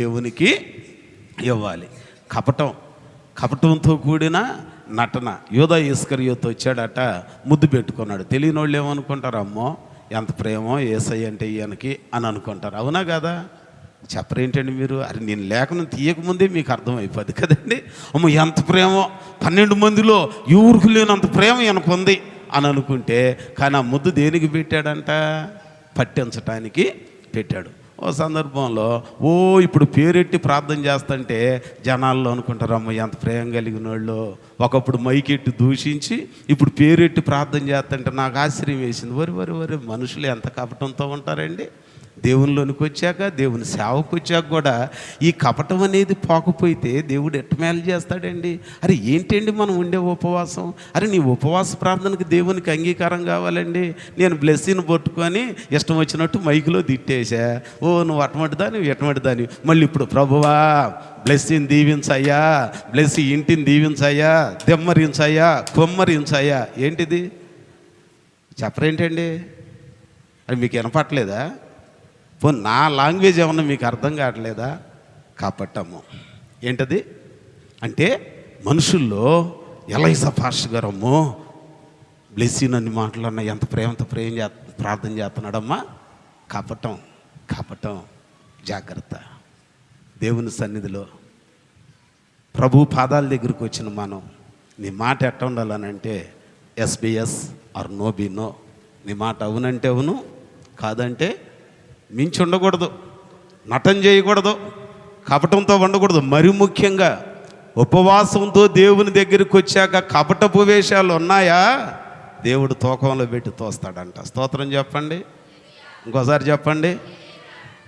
దేవునికి ఇవ్వాలి. కపటం కపటంతో కూడిన నటన. యోధ ఇస్కరియోతో వచ్చాడట ముద్దు పెట్టుకున్నాడు. తెలియని వాళ్ళు ఏమనుకుంటారు? అమ్మో ఎంత ప్రేమో ఏసై అంటే ఈయనకి అని అనుకుంటారు. అవునా కదా? చెప్పరేంటండి మీరు? అరే నేను లేఖనం తీయకముందే మీకు అర్థమైపోద్ది కదండి. అమ్మో ఎంత ప్రేమో. పన్నెండు మందిలో ఎవరికి లేనంత ప్రేమ ఈయనకు ఉంది అని అనుకుంటే కానీ ఆ ముద్దు దేనికి పెట్టాడంట? పట్టించటానికి పెట్టాడు. ఓ సందర్భంలో ఓ ఇప్పుడు పేరెట్టి ప్రార్థన చేస్తుంటే జనాల్లో అనుకుంటారు అమ్మ ఎంత ప్రేమ కలిగిన వాళ్ళు ఒకప్పుడు మైకెట్టి దూషించి ఇప్పుడు పేరెట్టి ప్రార్థన చేస్తుంటే నాకు ఆశ్చర్యం వేసింది. వరి వరి వరి మనుషులు ఎంత కపటంతో ఉంటారండి? దేవునిలోనికి వచ్చాక దేవుని సేవకు వచ్చాక కూడా ఈ కపటం అనేది పోకపోతే దేవుడు ఎట్టమేలు చేస్తాడండి? అరే ఏంటండి మనం ఉండే ఉపవాసం? అరే నీ ఉపవాస ప్రార్థనకి దేవునికి అంగీకారం కావాలండి? నేను బ్లెస్సింగ్ పట్టుకొని ఇష్టం వచ్చినట్టు మైకులో తిట్టేశా. ఓ నువ్వు అటువంటి దాని ఎటువంటి దాని మళ్ళీ ఇప్పుడు ప్రభువా బ్లెస్సింగ్ దీవించయ్యా బ్లెస్ ఇంటిని దీవించయ్యా దెమ్మరించయ్యా కొమ్మరించయ్యా. ఏంటిది? చెప్పరేంటండి? అది మీకు వినపట్లేదా పో నా లాంగ్వేజ్ ఏమన్నా మీకు అర్థం కావట్లేదా? కాపట్టము. ఏంటది? అంటే మనుషుల్లో ఎలా పాష్ గారమ్మో బ్లెస్సింగ్ అని మాటలన్నా ఎంత ప్రేమతో ప్రేమ చే ప్రార్థన చేస్తున్నాడమ్మా కాపటం కాపటం జాగ్రత్త. దేవుని సన్నిధిలో ప్రభు పాదాల దగ్గరికి వచ్చిన మనం నీ మాట ఎట్ట ఉండాలనంటే ఎస్బిఎస్ ఆర్ నో బి నో. నీ మాట అవునంటే అవును కాదంటే మించి ఉండకూడదు నటం చేయకూడదు. కపటంతో ఉండకూడదు మరి ముఖ్యంగా ఉపవాసంతో దేవుని దగ్గరికి వచ్చాక కపటపు వేషాలు ఉన్నాయా? దేవుడు తూకంలో పెట్టి తోస్తాడంట. స్తోత్రం చెప్పండి. ఇంకోసారి చెప్పండి.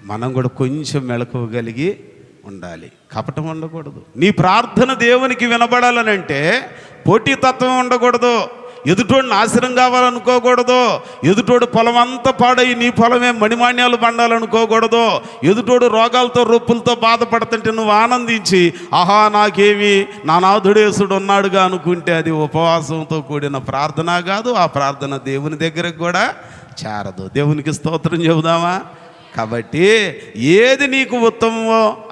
మనం కూడా కొంచెం మెళకువగలిగి ఉండాలి. కపటం ఉండకూడదు నీ ప్రార్థన దేవునికి వినబడాలనంటే పోటీతత్వం ఉండకూడదు ఎదుటోడు నాశనం కావాలనుకోకూడదు. ఎదుటోడు పొలం అంతా పాడయి నీ పొలమే మణిమాన్యాలు పండాలనుకోకూడదు. ఎదుటోడు రోగాలతో రొప్పులతో బాధపడుతుంటే నువ్వు ఆనందించి ఆహా నాకేమి? నా నాథుడేసుడు ఉన్నాడుగా అనుకుంటే అది ఉపవాసంతో కూడిన ప్రార్థన కాదు ఆ ప్రార్థన దేవుని దగ్గరకు కూడా చేరదు. దేవునికి స్తోత్రం చెబుదామా? కాబట్టి ఏది నీకు ఉత్తమమో